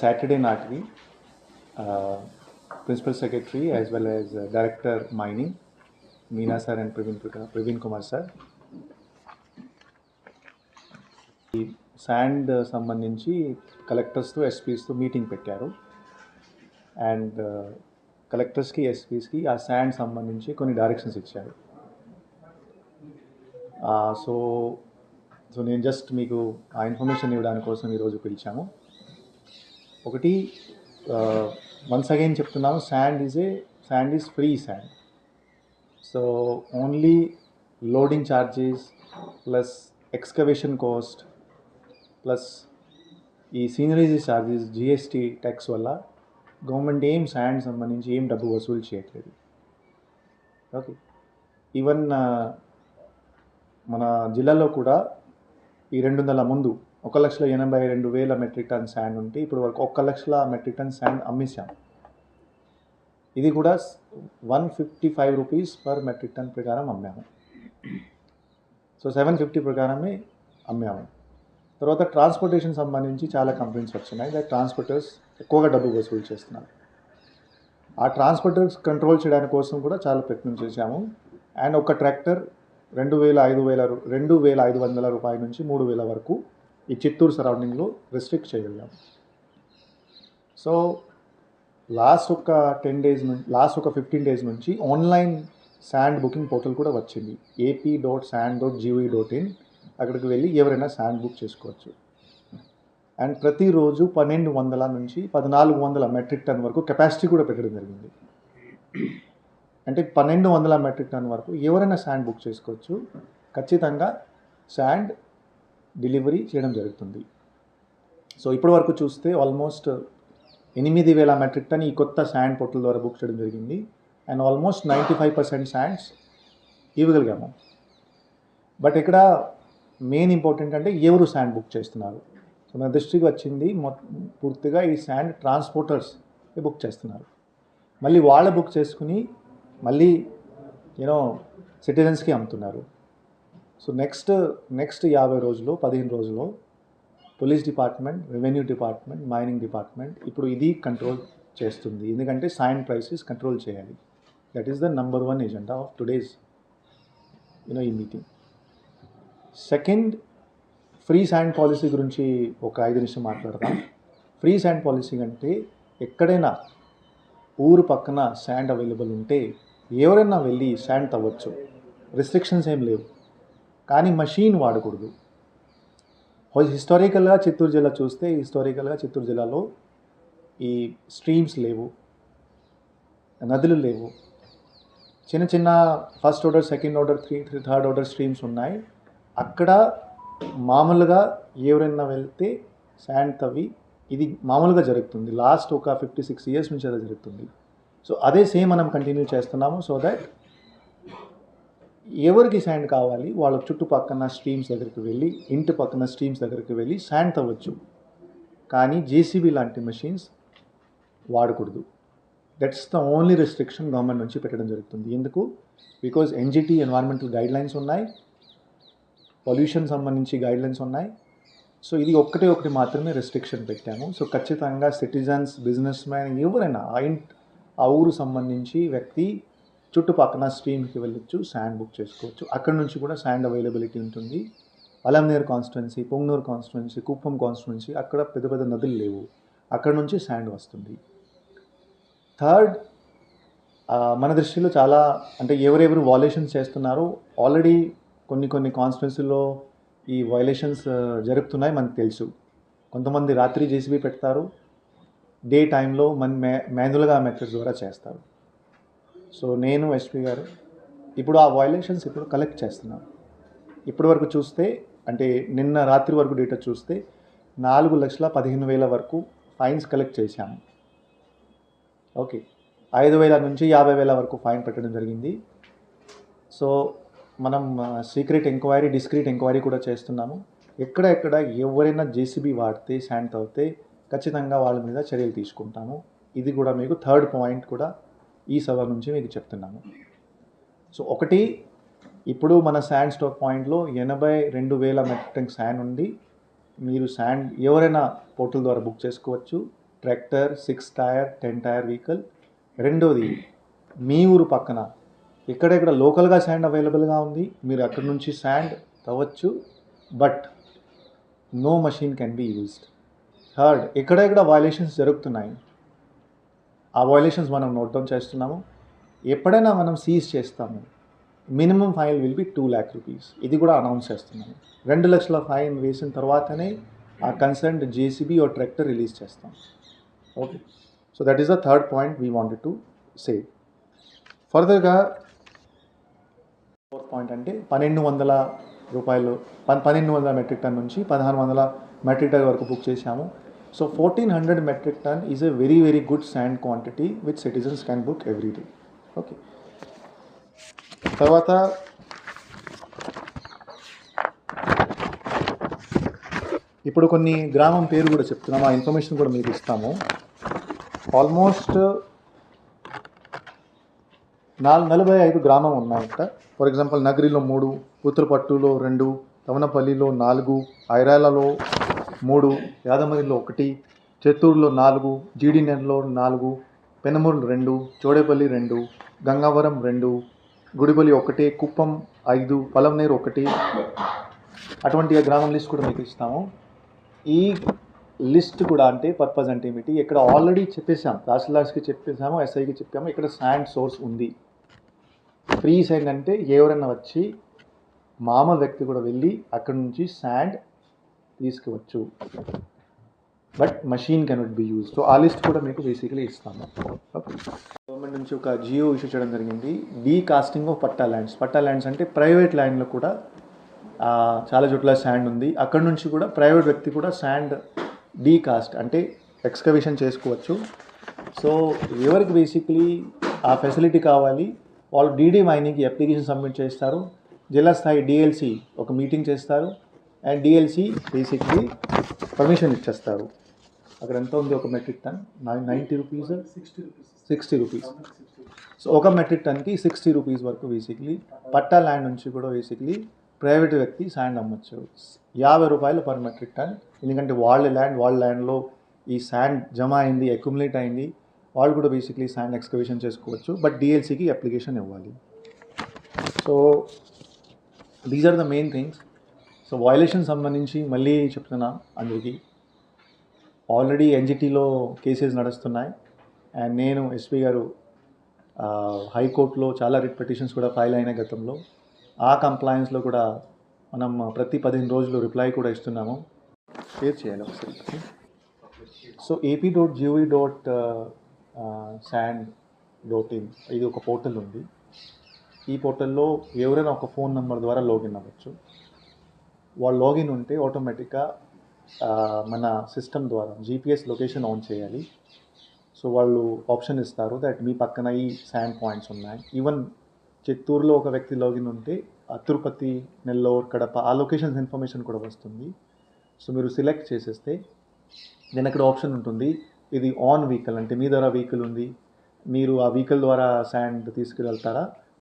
Saturday నాటికి principal secretary as well as director mining Meena sir and Praveen Praveen Kumar sir ఈ sand సంబంధించి కలెక్టర్స్తో ఎస్పీస్తో meeting పెట్టారు. And కలెక్టర్స్కి ఎస్పీస్కి ఆ శాండ్ సంబంధించి కొన్ని డైరెక్షన్స్ ఇచ్చారు. Uh, సో సో నేను జస్ట్ మీకు ఆ ఇన్ఫర్మేషన్ ఇవ్వడానికి కోసం ఈరోజు పిలిచాము. ఒకటి వన్స్ అగైన్ చెప్తున్నాను sand is a sand is free sand so only loading charges plus excavation cost plus ఈ సీనరీజీ ఛార్జెస్ జిఎస్టీ ట్యాక్స్ వల్ల గవర్నమెంట్ ఏం శాండ్ సంబంధించి ఏం డబ్బు వసూలు చేయట్లేదు. ఓకే ఈవెన్ మన జిల్లాలో కూడా ఈ రెండు వందల ముందు ఒక లక్షల ఎనభై రెండు వేల మెట్రిక్ టన్ శాండ్ ఉంటే ఇప్పుడు వరకు ఒక్క లక్షల మెట్రిక్ టన్ శాండ్ అమ్మేశాం. ఇది కూడా one fifty five rupees per metric ton ప్రకారం అమ్మాము. సో సెవెన్ ఫిఫ్టీ ప్రకారమే అమ్మాము. తర్వాత ట్రాన్స్పోర్టేషన్ సంబంధించి చాలా కంప్లైంట్స్ వచ్చినాయి. దట్ ట్రాన్స్పోర్టర్స్ ఎక్కువగా డబ్బు వసూలు చేస్తున్నారు. ఆ ట్రాన్స్పోర్టర్స్ కంట్రోల్ చేయడానికి కోసం కూడా చాలా ప్రయత్నం చేశాము. అండ్ ఒక ట్రాక్టర్ రెండు వేల ఐదు వేల రెండు వేల ఐదు వందల రూపాయల నుంచి మూడు వేల వరకు ఈ చిత్తూరు సరౌండింగ్లో రిస్ట్రిక్ట్ చేయగలిగాం. సో లాస్ట్ ఒక టెన్ డేస్ నుంచి లాస్ట్ ఒక ఫిఫ్టీన్ డేస్ నుంచి ఆన్లైన్ శాండ్ బుకింగ్ పోర్టల్ కూడా వచ్చింది. AP dot sand dot GV dot in అక్కడికి వెళ్ళి ఎవరైనా శాండ్ బుక్ చేసుకోవచ్చు. అండ్ ప్రతిరోజు పన్నెండు వందల నుంచి పద్నాలుగు వందల మెట్రిక్ టన్ వరకు కెపాసిటీ కూడా పెట్టడం జరిగింది. అంటే పన్నెండు వందల మెట్రిక్ టన్ వరకు ఎవరైనా శాండ్ బుక్ చేసుకోవచ్చు. ఖచ్చితంగా శాండ్ డెలివరీ చేయడం జరుగుతుంది. సో ఇప్పటి వరకు చూస్తే ఆల్మోస్ట్ ఎనిమిది వేల మెట్రిక్ టన్ ఈ కొత్త శాండ్ పోర్టల్ ద్వారా బుక్ చేయడం జరిగింది. And almost ninety five percent sands ఇవ్వగలిగాము. But ఇక్కడ మెయిన్ ఇంపార్టెంట్ అంటే ఎవరు శాండ్ బుక్ చేస్తున్నారు? సో నా దృష్టికి వచ్చింది మొ- పూర్తిగా ఈ శాండ్ ట్రాన్స్పోర్టర్స్ బుక్ చేస్తున్నారు. మళ్ళీ వాళ్ళ బుక్ చేసుకుని మళ్ళీ యూనో సిటిజన్స్కి అమ్ముతున్నారు. సో నెక్స్ట్ నెక్స్ట్ యాభై రోజులు పదిహేను రోజుల్లో police department revenue department mining department ఇప్పుడు ఇది కంట్రోల్ చేస్తుంది. ఎందుకంటే సైన్ ప్రైసెస్ కంట్రోల్ చేయాలి. That is the number one agenda of today's you know ఈ meeting second free sand policy గురించి ఒక ఐదు నిమిషం మాట్లాడదాం. ఫ్రీ శాండ్ పాలసీ అంటే ఎక్కడైనా ఊరు పక్కన శాండ్ అవైలబుల్ ఉంటే ఎవరైనా వెళ్ళి శాండ్ తవ్వచ్చు. రిస్ట్రిక్షన్స్ ఏం లేవు. కానీ మషీన్ వాడకూడదు. హిస్టారికల్గా చిత్తూరు జిల్లా చూస్తే హిస్టారికల్గా చిత్తూరు జిల్లాలో ఈ స్ట్రీమ్స్ లేవు. నదులు లేవు. చిన్న చిన్న first order second order three three third order streams ఉన్నాయి. అక్కడ మామూలుగా ఎవరైనా వెళ్తే శాండ్ తవ్వి ఇది మామూలుగా జరుగుతుంది. లాస్ట్ ఒక ఫిఫ్టీ సిక్స్ ఇయర్స్ నుంచి అలా జరుగుతుంది. సో అదే సేమ్ మనం కంటిన్యూ చేస్తున్నాము. సో దట్ ఎవరికి శాండ్ కావాలి? వాళ్ళ చుట్టుపక్కన స్ట్రీమ్స్ దగ్గరికి వెళ్ళి ఇంటి పక్కన స్ట్రీమ్స్ దగ్గరికి వెళ్ళి శాండ్ తవ్వచ్చు. కానీ జేసీబీ లాంటి మెషిన్స్ వాడకూడదు. That's the only restriction government నుంచి పెట్టడం జరుగుతుంది. ఎందుకు? Because NGT environmental guidelines ఉన్నాయి. పొల్యూషన్ సంబంధించి గైడ్ లైన్స్ ఉన్నాయి. సో ఇది ఒక్కటే ఒకటి మాత్రమే రెస్ట్రిక్షన్ పెట్టాము. సో ఖచ్చితంగా సిటిజన్స్ బిజినెస్ మ్యాన్ ఎవరైనా ఆ ఇంట్ ఆ ఊరు సంబంధించి వ్యక్తి చుట్టుపక్కన స్ట్రీమ్కి వెళ్ళొచ్చు శాండ్ బుక్ చేసుకోవచ్చు. అక్కడ నుంచి కూడా శాండ్ అవైలబిలిటీ ఉంటుంది. అలంనేర్ constituency Punganur constituency Kuppam constituency అక్కడ పెద్ద పెద్ద నదులు లేవు. అక్కడ నుంచి శాండ్ వస్తుంది. థర్డ్ మన దృష్టిలో చాలా అంటే ఎవరెవరు వాలేషన్స్ చేస్తున్నారో ఆల్రెడీ కొన్ని కొన్ని కాన్స్టిట్యున్సీలో ఈ వైలేషన్స్ జరుగుతున్నాయి మనకు తెలుసు. కొంతమంది రాత్రి జేసీబీ పెడతారు డే టైంలో మన మే మాన్యువల్గా మెథడ్స్ ద్వారా చేస్తారు. సో నేను ఎస్పీ గారు ఇప్పుడు ఆ వైలేషన్స్ ఇప్పుడు కలెక్ట్ చేస్తున్నాం. ఇప్పటి వరకు చూస్తే అంటే నిన్న రాత్రి వరకు డేటా చూస్తే నాలుగు లక్షల పదిహేను వేల వరకు ఫైన్స్ కలెక్ట్ చేశాము ఓకే ఐదు వేల నుంచి యాభై వేల వరకు ఫైన్ పెట్టడం జరిగింది. సో మనం సీక్రెట్ ఎంక్వైరీ డిస్క్రీట్ ఎంక్వైరీ కూడా చేస్తున్నాము. ఎక్కడ ఎక్కడ ఎవరైనా జేసీబీ వాడితే శాండ్ అవుతే ఖచ్చితంగా వాళ్ళ మీద చర్యలు తీసుకుంటాము. ఇది కూడా మీకు థర్డ్ పాయింట్ కూడా ఈ సభ నుంచి మీకు చెప్తున్నాను. సో ఒకటి ఇప్పుడు మన శాండ్ స్టాక్ పాయింట్లో ఎనభై రెండు వేల మెట్రిక్ టన్ శాండ్ ఉంది. మీరు శాండ్ ఎవరైనా పోర్టల్ ద్వారా బుక్ చేసుకోవచ్చు. Tractor six tyre ten tyre vehicle రెండోది మీ ఊరు పక్కన ఎక్కడెక్కడ లోకల్గా శాండ్ అవైలబుల్గా ఉంది మీరు అక్కడ నుంచి sand తవ్వచ్చు. But no machine can be used third ఎక్కడెక్కడ వైలేషన్స్ జరుగుతున్నాయి ఆ వైలేషన్స్ మనం నోట్ డౌన్ చేస్తున్నాము. ఎప్పుడైనా మనం సీజ్ చేస్తాము. Minimum fine will be two lakh rupees ఇది కూడా అనౌన్స్ చేస్తున్నాము. రెండు లక్షల ఫైన్ వేసిన తర్వాతనే ఆ కన్సర్న్డ్ జేసీబీ ఓ ట్రాక్టర్ రిలీజ్ చేస్తాం. Okay so that is the third point we wanted to save ఫర్దర్గా ఫోర్త్ పాయింట్ అంటే పన్నెండు వందల రూపాయలు పన్ పన్నెండు వందల మెట్రిక్ టన్ నుంచి పదహారు వందల మెట్రిక్ టన్ వరకు బుక్ చేశాము. So fourteen hundred metric ton is a very very good sand quantity with citizens can book every day okay తర్వాత ఇప్పుడు కొన్ని గ్రామం పేరు కూడా చెప్తున్నాము ఆ ఇన్ఫర్మేషన్ కూడా మీకు ఇస్తాము. ఆల్మోస్ట్ నాలుగు నలభై ఐదు గ్రామం ఉన్నాయంట. ఫర్ ఎగ్జాంపుల్ నగరిలో మూడు ఉత్తరపట్టులో రెండు తమనపల్లిలో నాలుగు ఐరాలలో మూడు యాదమరిలో ఒకటి చిత్తూరులో నాలుగు జీడినెల్లో నాలుగు పెనమూరు రెండు చోడేపల్లి రెండు గంగావరం రెండు గుడిపల్లి ఒకటి కుప్పం ఐదు పొలంనేరు ఒకటి అటువంటి గ్రామం లిస్ట్ కూడా మీకు ఇస్తాము. ఈ లిస్ట్ కూడా అంటే పర్పస్ అంటే ఏమిటి? ఇక్కడ ఆల్రెడీ చెప్పేసాం తహసీల్దార్స్కి చెప్పేసాము ఎస్ఐకి చెప్పాము ఇక్కడ శాండ్ సోర్స్ ఉంది. ఫ్రీ శాండ్ అంటే ఎవరైనా వచ్చి మామూలు వ్యక్తి కూడా వెళ్ళి అక్కడ నుంచి శాండ్ తీసుకోవచ్చు. But machine cannot be use so ఆ లిస్ట్ కూడా మీకు బేసికలీ ఇస్తాము గవర్నమెంట్ నుంచి ఒక జియో ఇష్యూ చేయడం జరిగింది. De casting of patta lands patta lands అంటే ప్రైవేట్ ల్యాండ్లో కూడా చాలా చోట్ల శాండ్ ఉంది. అక్కడ నుంచి కూడా ప్రైవేట్ వ్యక్తి కూడా శాండ్ డీ కాస్ట్ అంటే ఎక్స్కవేషన్ చేసుకోవచ్చు. సో ఎవరికి బేసిక్లీ ఆ ఫెసిలిటీ కావాలి? వాళ్ళు డీడీ మైనింగ్కి అప్లికేషన్ సబ్మిట్ చేస్తారు. జిల్లా స్థాయి డిఎల్సి ఒక మీటింగ్ చేస్తారు. అండ్ డిఎల్సి బేసిక్లీ పర్మిషన్ ఇచ్చేస్తారు. అక్కడ ఎంత ఉంది ఒక metric ton ninety rupees sixty rupees so ఒక మెట్రిక్ టన్కి సిక్స్టీ రూపీస్ వరకు బేసిక్లీ పట్టా ల్యాండ్ నుంచి కూడా బేసిక్లీ ప్రైవేట్ వ్యక్తి శాండ్ అమ్మొచ్చు. యాభై రూపాయలు పర్ మెట్రిక్ టన్ ఎందుకంటే వాళ్ళ ల్యాండ్ వాళ్ళ ల్యాండ్లో ఈ శాండ్ జమ అయింది అక్యుములేట్ అయింది. వాళ్ళు కూడా బేసిక్లీ శాండ్ ఎక్స్కవేషన్ చేసుకోవచ్చు. బట్ డిఎల్సికి అప్లికేషన్ ఇవ్వాలి. So these are the main things so violation సంబంధించి మళ్ళీ చెప్తున్నా అందరికీ. ఆల్రెడీ ఎన్జిటీలో కేసెస్ నడుస్తున్నాయి. అండ్ నేను ఎస్పీ గారు హైకోర్టులో చాలా రిట్ పిటిషన్స్ కూడా ఫైల్ అయిన గతంలో. ఆ కంప్లైన్స్లో కూడా మనం ప్రతి పదిహేను రోజులు రిప్లై కూడా ఇస్తున్నాము. షేర్ చేయాలి ఒకసారి. So AP dot gov dot sand dot in ఇది ఒక పోర్టల్ ఉంది. ఈ పోర్టల్లో ఎవరైనా ఒక ఫోన్ నెంబర్ ద్వారా లాగిన్ అవ్వచ్చు. వాళ్ళు లాగిన్ ఉంటే ఆటోమేటిక్గా మన సిస్టమ్ ద్వారా జీపీఎస్ లొకేషన్ ఆన్ చేయాలి. సో వాళ్ళు ఆప్షన్ ఇస్తారు దట్ మీ పక్కన ఈ శాండ్ పాయింట్స్ ఉన్నాయి. ఈవెన్ చిత్తూరులో ఒక వ్యక్తి లాగిన్ ఉంటే ఆ తిరుపతి నెల్లూరు కడప ఆ లొకేషన్స్ ఇన్ఫర్మేషన్ కూడా వస్తుంది. సో మీరు సెలెక్ట్ చేసేస్తే నేను అక్కడ ఆప్షన్ ఉంటుంది. ఇది ఆన్ వెహికల్ అంటే మీ ద్వారా వెహికల్ ఉంది. మీరు ఆ వెహికల్ ద్వారా శాండ్ తీసుకువెళ్తారా?